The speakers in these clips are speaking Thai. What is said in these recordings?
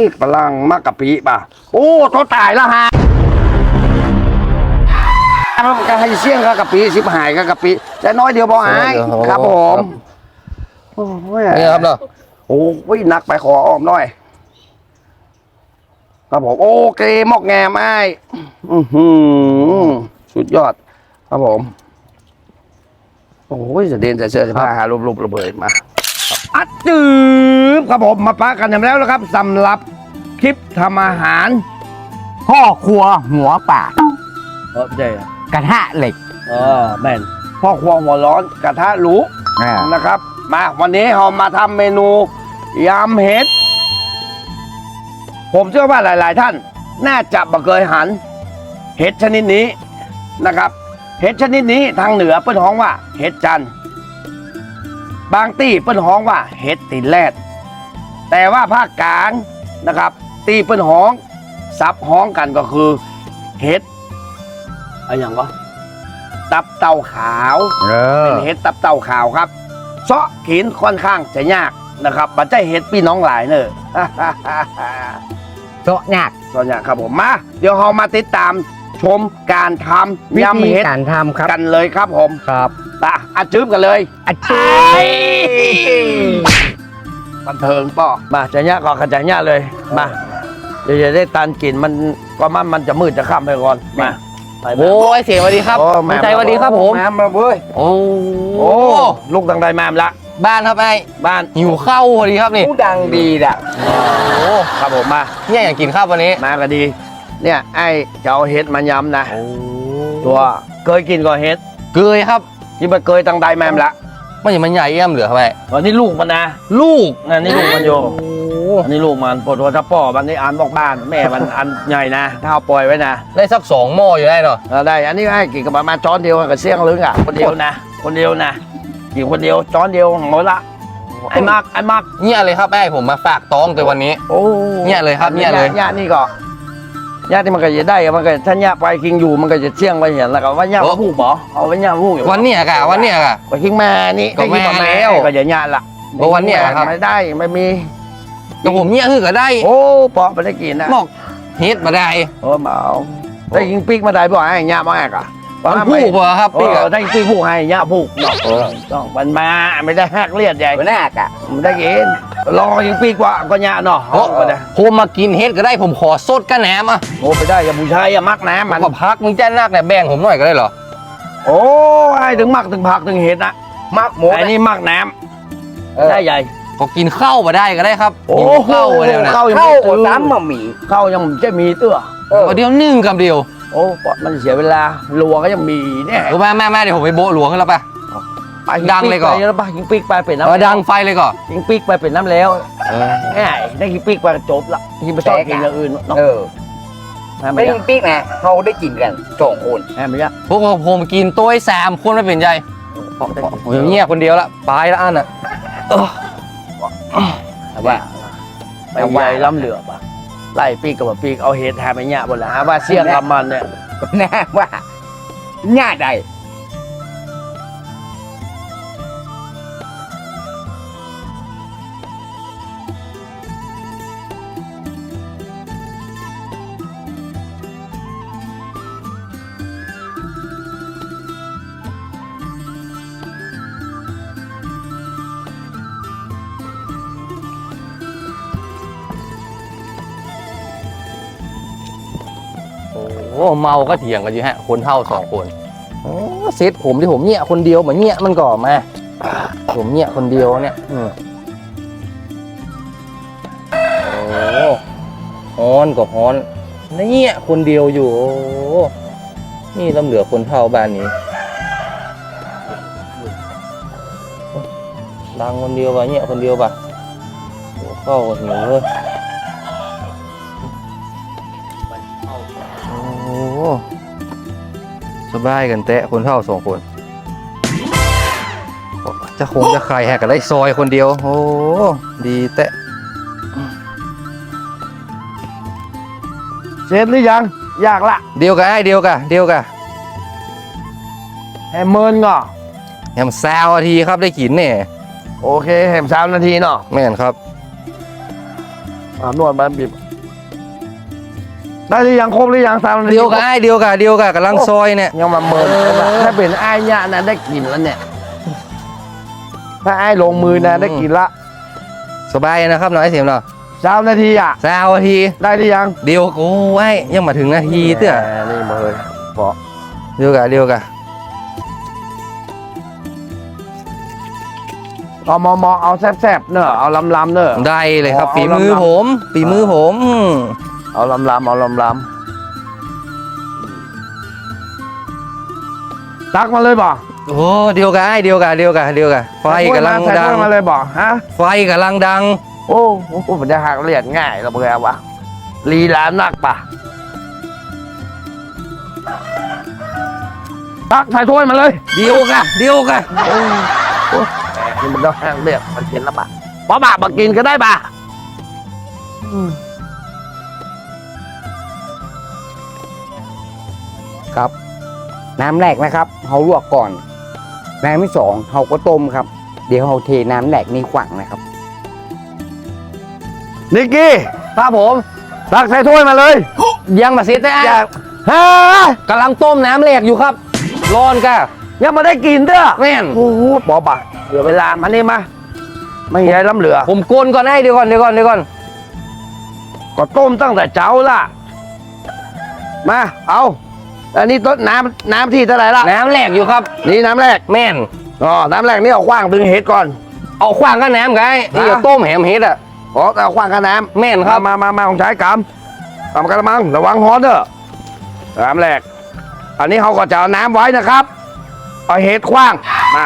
ยกำลังมากกะปิป่ะ โอ้ตัวตายแล้วฮะแล้วก็ให้เสี่ยงกับกะปิสิบหายกับกะปิแต่น้อยเดียวพอหายครับผมโอ้ยนี่ครับเนาะโอ้ยหนักไปขออ้อมหน่อย ครับผมโอเคมอกแงมไอ้ายอื้อหือสุดยอด ครับผม โอ้ยจะเด่นจะเสื้อจะผ้าหารูปรูประเบิดมา อัดจืบครับผมมาปะกันกันแล้วนะครับสำหรับคลิปทำอาหารพ่อครัวหัวป่าเออใช่กระทะเหล็ก เออแม่นพ่อครัวหัวร้อนกระทะหรูอ่านะครับ มาวันนี้เรามาทำเมนูยำเห็ด ผมเชื่อว่าหลาย ๆ ท่าน น่าจะบ่เคยหัน เห็ดชนิดนี้นะครับ เห็ดชนิดนี้ทางเหนือเปิ้นฮ้องว่าเห็ดจันทร์ บางตี้เปิ้นฮ้องว่าเห็ดตีนแรดแต่ว่าภาคกลางนะครับตีเปิ้นฮ้องซับฮ้องกันก็คือเห็ดอะไรอย่างวะตับเต่าขาวเออเป็นเห็ดตับเต่าขาวครับเซาะขินค่อนข้างจะยากนะครับบัจใจเห็ดพี่น้องหลายเนอะโต๊ะยากตอนนี้ครับผมมาเดี๋ยวเรามาติดตามชมการทำวิยำธีเห็ดการทำครับกันเลยครับผมครับ ไปอาจืบกันเลยอาจาไอ้รย์บันเทิงป่อมาจะยะก่อนขจะยะเลยมาเดี๋ยวจะได้ตันกลิ่นมันก็มันมันจะมืดจะค่ำไปก่อนมาโอ้ยเสียสวัสดีครับโอ้คุณใจสวัสดีครับผมแม่มาเว้ยโอ้โอ้ลูกดังใดมามละบ้านครับไอ้บ้านหิวข้าวพอดีครับนี่ดังดีด่ะโอ้ครับผมมาเนี่ยอยากกินข้าววันนี้มาก็ดี เนี่ยไอ้จะเอาเห็ดมายำนะตัวเคยกินก่อนเห็ดเกยครับ ที่มันเคยตั้งใดแมมละมันอย่างมันใหญ่เอี่ยมเหลือครับไอ้วันนี้ลูกมันนะลูกนั่นนี่ลูกมันโยโอ้อันนี้ลูกมันปวดหัวทับป่อวันนี้อ่านบอกบ้านแม่มันอันใหญ่นะถ้าเอาปล่อยไว้นะได้สักสองหม้ออยู่ได้เนาะเออได้ อันนี้ให้กินกับประมาณช้อนเดียวกับเสี่ยงลึงอะคนเดียวนะ คนเดียวนะกินคนเดียวช้อนเดียวหมดละไอ้มากไอ้มากเนี่ยเลยครับไอ้ผมมาฝากต้องแต่วันนี้ โอ้เนี่ยเลยครับเนี่ยเลยญาตินี่ก็ ญาติที่มันก็จะได้มันก็ถ้าญาติไปกิงอยู่มันก็จะเสี่ยงไปเห็นแล้วก็ว่าญาติโอ้พูกบ่เอาไว้ญาติพูกอยู่วันเนี้ยกะวันเนี้ยกะไปทิ้งแม่นี่ก็แม่ได้ยินแล้วก็จะญาติละเพราะวันเนี้ยครับไม่ได้ไม่มีแต่ผมเนี่ยคือก็ได้ โอ้ปอไม่ได้กินนะบอกเฮ็ดมาได้โอ้เมาได้ยิงปีกมาได้บ่ให้ญาติมาแอกอะ มันพูกบ่ครับปีพี่กกะได้ยิงปีกผู้ให้ญาติผูกเนาะต้องมันมาไม่ได้หักเลียดใหญ่หัวหน้ากะไม่ได้กินรอยิงปีกว่าก็ญาติเนาะโอ้ก็ได้ผมมากินเฮ็ดก็ได้ผมขอสดกันแหนมอะโอ้ไปได้อย่าบูชายอย่ามักน้ำมัมันนก็พักมึงแจ้นักเนี่ยแบ่งผมหน่อยก็ได้เหรอโอ้ไอ้ถึงมักถึงผักถึงเห็ดนะมักหมูไอ้นี่มักน้เออำได้ใหญ่ก็กินข้าวมาได้ก็ได้ครับโอ้กินข้าวมาเดียวนะเข้ายังเข้าไม่ตื้อซ้ำมาหมี่เข้ายังจะมีเตื้อเออเดี๋ยวนึ่งกับเดียว โอ้ปอดมันเสียเวลาลัวก็ยังมีแน่รู้ไหมแม่แม่เดี๋ยวผมไปโบะหลวงกันแล้วปะไปดังเลยก่อน ไปแล้วไปยิงปีกไปเป็นน้ำเอาดังไฟเลยก่อนยิงปีกไปเป็นน้ำแล้วง่ายได้ยิงปีกไปก็จบละยิงไปชอบกินอย่างอื่นเนาะเออแม่ไม่ไม่ได้ยากปีกนะเขาได้กินกันสองคนแม่ไม่ยากพวกผมกินตัวไอ้สามคนไม่เป็นใจผมเงียบคนเดียวละไปแล้วอันน่ะแต่ว่าไปใหญ่ล้ำเหลือปะ ไล่ปีกกับปีกเอาเห็ดแทนไปเนี่ยหมดแล้วฮะว่าเสี่ยงกับมันเนี่ย แน่ว่าหน้าใด อ้เมาก็เถียงกันอยู่ฮะ คนเท่าสองคนโอ้เซตผมที่ผมเนี่ยคนเดียวเหมือนเนี่ยมันก่อมา ผมเนี่ยคนเดียวเนี่ยอืมโอ้ฮอนก็ฮอนเนี่ยคนเดียวอยู่ นี่ลำเหลือคนเท่าบ้านนี้ดังคนเดียวปะเนี่ยคนเดียวปะโอ้เข้าหิวเลย โอ้สบายกันแตะคนเท่าสองคน จะคงจะใครแหกกันได้ซอยคนเดียว โอ้ดีแตะเสร็จหรือยังยากละเดียวกันไอ้เดียวกันเดียวกันแฮมเมินก็แฮมซาวนาทีครับได้กินเนี่ยโอเคแฮมสามนาทีเนาะแม่นครับโอเคอ่านวดมาบีบ ได้หรือยังครบหรือยังสามนาทีเดียวกันไอ้เดียวกันเดียวกันกำลังซอยเนี่ยยังมาเมินเออถ้าเป็นไอ้เนี่ยนะได้กินแล้วเนี่ยถ้าไอ้ลงมือนะได้กินละสบายนะครับเนาะไอ้เสียมเนาะสามนาทีอะสาวนาทีได้หรือยัง เดียวโอ้ไอ้ยังมาถึงนาทีเตื้อแหมนี่มาเลยบอกเดียวกันเดียวกันเอามอมอเอาแซบๆเนอะเอาลำลำๆเนอะได้เลยครับอ๋อฝีมือลำๆผมฝีมือผมอืม เอาลำลำๆเอาลำลำตักมาเลยบ่โอ้เดียวกันไอ้เดียวกันเดียวกันเดียวกันไฟกำลังใส่ดัถ้งวยมาเลยบ่ฮะไฟกำลังดัง โอ้โหมันจะหักเลียดง่ายเราเบื่อวะลีลานักปะตักใส่ถ้วยมาเลยเดียวกันเดียวกันโอ้โหนี่มันต้องหักเลียดมันกินแล้วปะพอบะมากินก็ได้ปะอืม ครับ น้ำแรกนะครับเขาลวกก่อน น้ำที่สองเขาก็ต้มครับ เดี๋ยวเขาเทน้ำแรกนี่ขวังนะครับนิกกี้ครับผมตักใส่ถ้วยมาเลยยังมาเสร็จแต่อยากฮะกำลังต้มน้ำแหลกอยู่ครับร้อนก้ายังไม่ได้กินเด้อแม่นโอ้โหปอบะเหลือเวลามานี่มาไม่ใหญ่ล้ำเหลือ ผมโกนก่อนไอ้เดี๋ยวก่อนเดี๋ยวก่อนเดี๋ยวก่อนก็ต้มตั้งแต่เจ้าละมา เอา อันนี้ต้นน้ำน้ำที่เท่าไหร่ละน้ำแหลกอยู่ครับ นี่น้ำแรกแม่นอ๋อน้ำแรกนี่เอาขว้างดึงเห็ดก่อน เอาขว้างก็น้ำไงนี่ฮะเอาต้มแหมเฮ็ดอะอ๋อแต่เอาขว้างกับน้ำแม่นคครัรับบมามามาของใช้กำกำกระมังระวังฮอตเด้อน้ำแรก อันนี้เขาก็จะเอาน้ำไว้นะครับ เอาเห็ดขว้างมา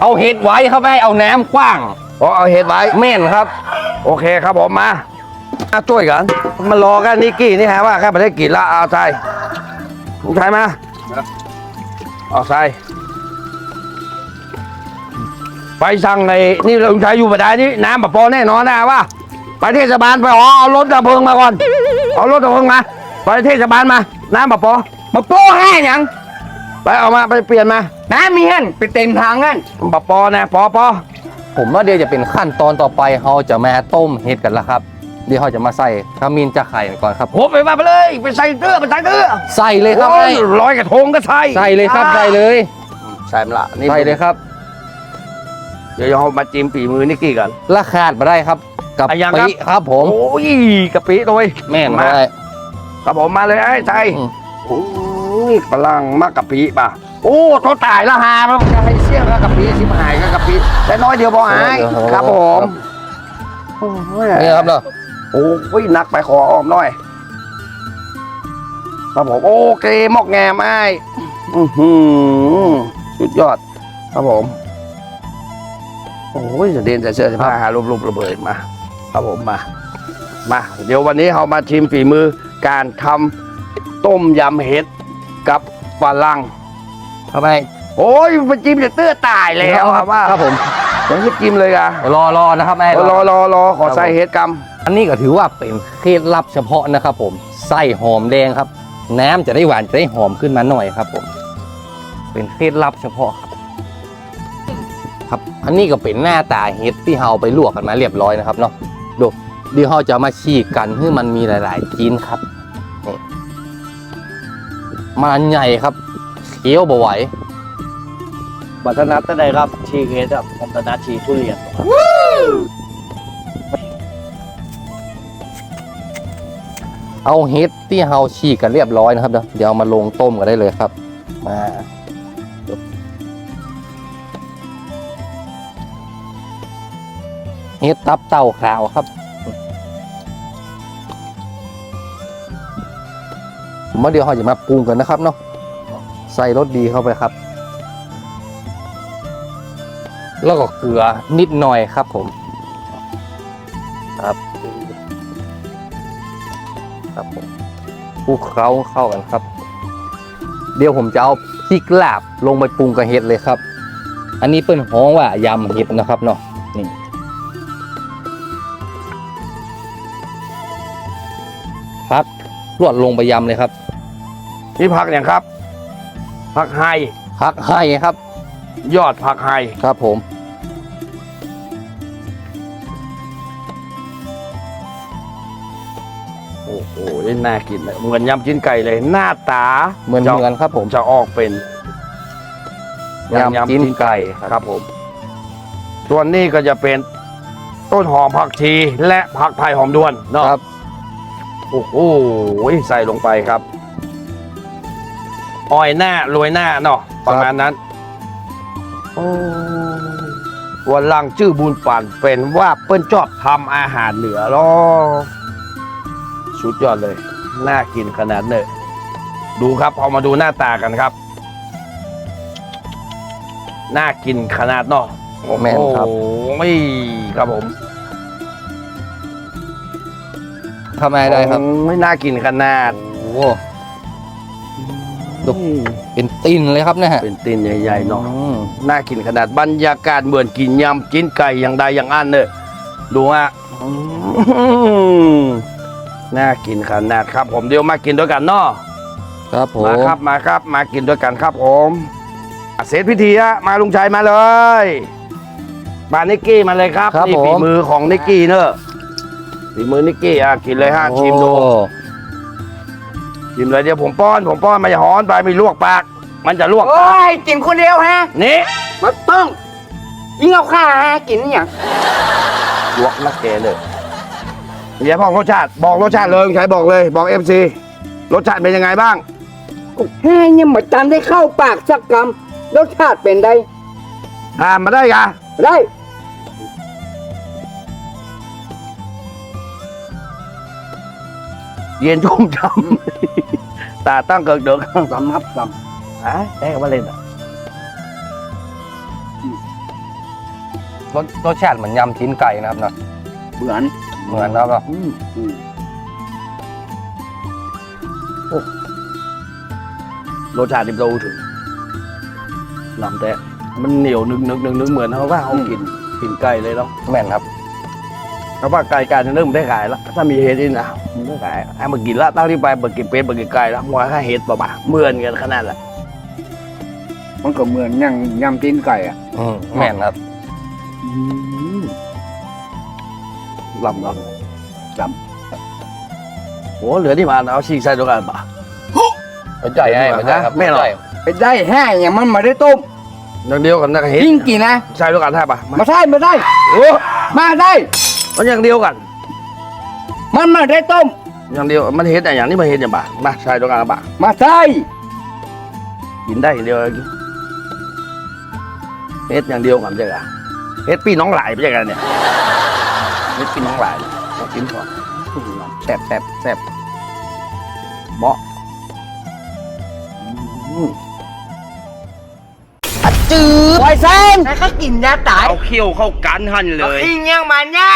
เอาเฮ็ดไว้ครับไอ้เอาน้ำขว้างอ๋อเอาเห็ดไว้แม่นครับ โอเคครับผมมามาช่วยกันมารอกันนิกกี้นี่ฮะว่าแค่ประเทศกินละเอาใส่ ลุงชายมาเอาใส่ไปสั่งในนี่ลุงชายอยู่ประดายนี่น้ำปะปอแน่นอนนะว่าไปเทศบาลไปอ๋อเอารถดับเพลิงมาก่อน เอารถดับเพลิงมาไปเทศบาลมา น้ำปะปอมาโป้ให้หยังไปเอามาไปเปลี่ยนมา น้ำมีเงินไปเต็มทางงั้นปะปอนะปอปอผมว่าเดี๋ยวจะเป็นขั้นตอนต่อไปเราจะมาต้มเห็ดกันแล้วครับ เดี๋ยวเราจะมาใส่ขมิ้นจะไข่ก่อนครับโหไปมาไปเลย ไปใส่เกลือไปใส่เกลือใส่เลยครับโอ้ไอ้ยร้อยกระทงก็ใส่ใส่เลยครับใส่เลยใส่มาละนี่ใส่เลยครับ เดี๋ยวเรามาจิ้มฝีมือนิกกี้กันราคาดมาได้ครับกับอะยังครับ ปิครับผม โอ้ยกะปิโดยแม่นมาได้ ครับผมมาเลยไอ้ใจอืม โอ้ยพลังมากกะปิป่ะโอ้ตัวตายละหาแล้วจะให้เสี่ยงกับกะปิชิบหายกับกะปิแต่น้อยเดียวพอหายครับผม โอ้ย นี่ครับเนาะ โอ้ยนักไปขออ้อมหน่อยครับผมโอเคมอกแงมไอ้อื้อหือสุดยอด ครับผม โอ้ยจะเด่นจะเชื่อจะพาหารูปรูประเบิดมา ครับผมมา มา เดี๋ยววันนี้เรามาชิมฝีมือการทำต้มยำเห็ดกับฝรั่งครับไอ้โอ้ยไปจิ้มจะเตื้อตายแล้วครับว่าครับผมผมจะจิ้มเลยอะรอรอนะครับไอ้รอรอรอขอใส่เห็ดก อันนี้ก็ถือว่าเป็นเคล็ดลับเฉพาะนะครับผมไส้หอมแดงครับ น้ำจะได้หวานจะได้หอมขึ้นมาหน่อยครับผม เป็นเคล็ดลับเฉพาะครับ ครับ อันนี้ก็เป็นหน้าตาเห็ดที่เราไปลวกกันมาเรียบร้อยนะครับเนาะดูเดี๋ยวเราจะมาฉีกกันให้มันมีหลาย ๆ ชิ้นครับนี่มันใหญ่ครับเคี้ยวบ่ไหวำบัตรนัดได้ครับชีเห็ดครับผมนัดชีทุเรียน เอาเห็ดที่เราฉีกกันเรียบร้อยนะครับเดี๋ยวเดี๋ยวเอามาลงต้มกันได้เลยครับ มาเห็ดตับเต่าขาวครับ ผมว่าเดี๋ยวเราจะมาปรุงกันนะครับเนาะใส่รสดีเข้าไปครับ แล้วก็เกลือนิดหน่อยครับผม ครับผมคลุกเคล้าเข้ากันครับ เดี๋ยวผมจะเอาพริกลาบลงไปปรุงกับเห็ดเลยครับ อันนี้เป็นห้องว่ายำเห็ดนะครับเนาะนี่ครับรวดลงไปยำเลยครับนี่ผักอย่างครับผักไฮพักให้ครับ ยอดผักไฮครับผม หน่ากินเลยเหมือนยำจิ้นไก่เลยหน้าตาเหมือนจะเหมือนครับผมจะออกเป็นยำจิ้นไก่ครับผมส่วนนี้ก็จะเป็นต้นหอมผักชีและผักไทยหอมด้วนเนาะครับโอ้โหใส่ลงไปครับอ้อยหน้าโรยหน้าเนาะประมาณนั้นโอ้วันหลังชื่อบุญปันเป็นว่าเปิ้นชอบทำอาหารเหนือหรอ สุดยอดเลย น่ากินขนาดเนอะดูครับเอามาดูหน้าตากันครับ น่ากินขนาดเนาะแม่นครับ โอ้ไม่ครับผมทำไมได้ครับไม่น่ากินขนาดโอ้โหดูเป็นตินเลยครับเนี่ยฮะเป็นตีนใหญ่ๆเนาะ อืมน่ากินขนาดบรรยากาศเหมือนกินยำจิ้นไก่อย่างใดอย่างอันเนอะดูฮะอืม น่ากินขนาดครับผมเดี๋ยวมากินด้วยกันเนาะครับผมมาครับมาครับ มากินด้วยกันครับผมเสร็จพิธีฮะมาลุงชัยมาเลยมานิกกี้มาเลยครับครับนี่ผมฝีมือของนิกกี้เนอะฝีมือนิกกี้อะกินเลยฮะชิมดู โอ้ชิมเลยเดี๋ยวผมป้อนผมป้อนมันจะหอนไปไม่ลวกปาก มันจะลวกโอ้ปากยกินคนเดียวฮะนี่มาต้อง ยิงเอาข้าฮะกินอย่างลวกนักเกเลย เดี๋ยวพ่อรสชาติบอกรสชาติเลยลุงชัยบอกเลย บอกเอ็มซีรสชาติเป็นยังไงบ้าง แห้ยังเหมือนตันได้เข้าปากสักคำรสชาติเป็นไดทานมาได้กะได้เย็นชุ่มฉ่ำ ตาตั้งเกิดเดือกสำนับสฮะแอ้มาเล่นอะรสรสชาติเหมือนยำชิ้นไก่นะครับเนาะำเหมือน เหมือนนะครับเนาะอืมอืมรสชาติที่เราถึงลำแต่มันเหนียวนึกนึกนึกนึกเหมือนเขาว่าเขากินกินไก่เลยเนาะแม่นครับเขาว่าไก่การเริ่มได้ขายแล้วถ้ามีเห็ดนี่นะมันได้ขายให้มากินละตั้งที่ไปมากินเป็ดมากินไก่แล้วมัวแค่เห็ดป่ะๆเหมือนกันขนาดแหละมันก็เหมือนย่างยำตีนไก่อะอืมแม่นครับ ลำลำลำโอ้เหลือที่มาเอาฉีกใส่ด้วยกันปะไม่ใจให้ไม่ใจครับไม่หรอกไปได้แห้อย่างมันมาได้ต้มอย่างเดียวกันนะเห็ดยิ่งกินนะใส่ด้วยกันใช่ปะมามาได้มาได้ โอ้มาได้ มันอย่างเดียวกัน มันมาได้ต้ม อย่างเดียวมันเห็ดอะอย่างนี้มันเห็ดอย่างปะมาใส่ด้วยกันปะมาได้กินได้อย่างเดียวเห็ดอย่างเดียวกันใช่ไหมเห็ดปีน้องหลายไม่ใช่กันเนี่ย เห็ดปีน้องหลายต้องกินก่อนแซ่บแซ่บแซ่บเบาะอืมจืดไวเซนแล้วก็กินยาตายเอาเขี้ยวเข้ากันหันเลยอิงยังมันยะ